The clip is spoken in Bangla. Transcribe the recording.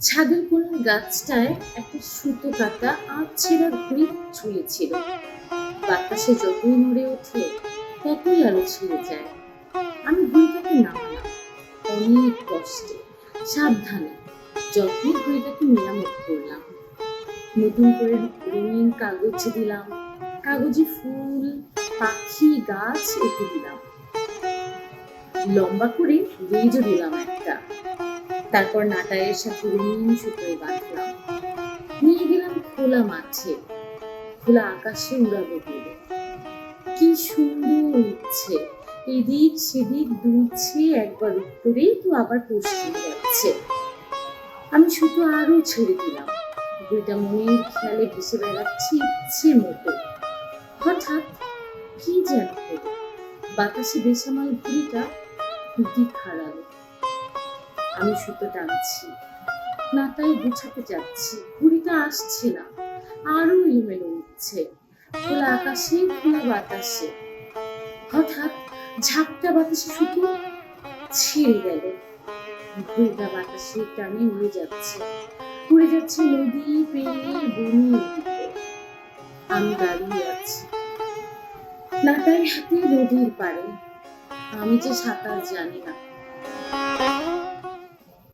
ছাদের কোণের গাছটায় একটা সুতো কাটা আট ছেঁড়া ঘুড়ি ঝুলেছিল। বাতাসে যতই নড়ে ওঠে, ততই আলো ছিঁড়ে যায়। আমি ঘুড়িটাকে নামালাম। অনেক কষ্টে, সাবধানে যত্নে ঘুড়িটাকে মেরামত করলাম। নতুন করে রঙিন কাগজ দিলাম, কাগজে ফুল, পাখি, গাছ এঁকে দিলাম। লম্বা করে লেজও দিলাম একটা। তারপর নাটায়ের সাথে রঙিন সুতোয় বাঁধলাম। নিয়ে গেলাম খোলা মাঠে। খোলা আকাশে উড়াবো বলে। কি সুন্দর উঠছে। এদিক সেদিক দুলছে, একবার উত্তরে তো আবার পশ্চিম যাচ্ছে। আমি শুধু আরও ছেড়ে দিলাম। দুইটা মনের খেয়ালে ভেসে বেড়াচ্ছি ইচ্ছে মতো। হঠাৎ কি হলো। বাতাসে বেসামাল ঘুড়িটা দিক হারালো। আমি সুতো টানছি। নাটাই গুছাতে যাচ্ছি। ঘুড়িটা আসছে না। আরও এলোমেলো উঠছে। খোলা আকাশে, খোলা বাতাসে। হঠাৎ ঝাপটা বাতাসে সুতো ছিঁড়ে গেল। ঘুড়িটা বাতাসে টানে উড়ে যাচ্ছে। উড়ে যাচ্ছে নদী বনের দিকে আমি দাঁড়িয়ে আছি। নাটাই হাতে নদীর পাড়ে। আমি যে সাঁতার জানি না।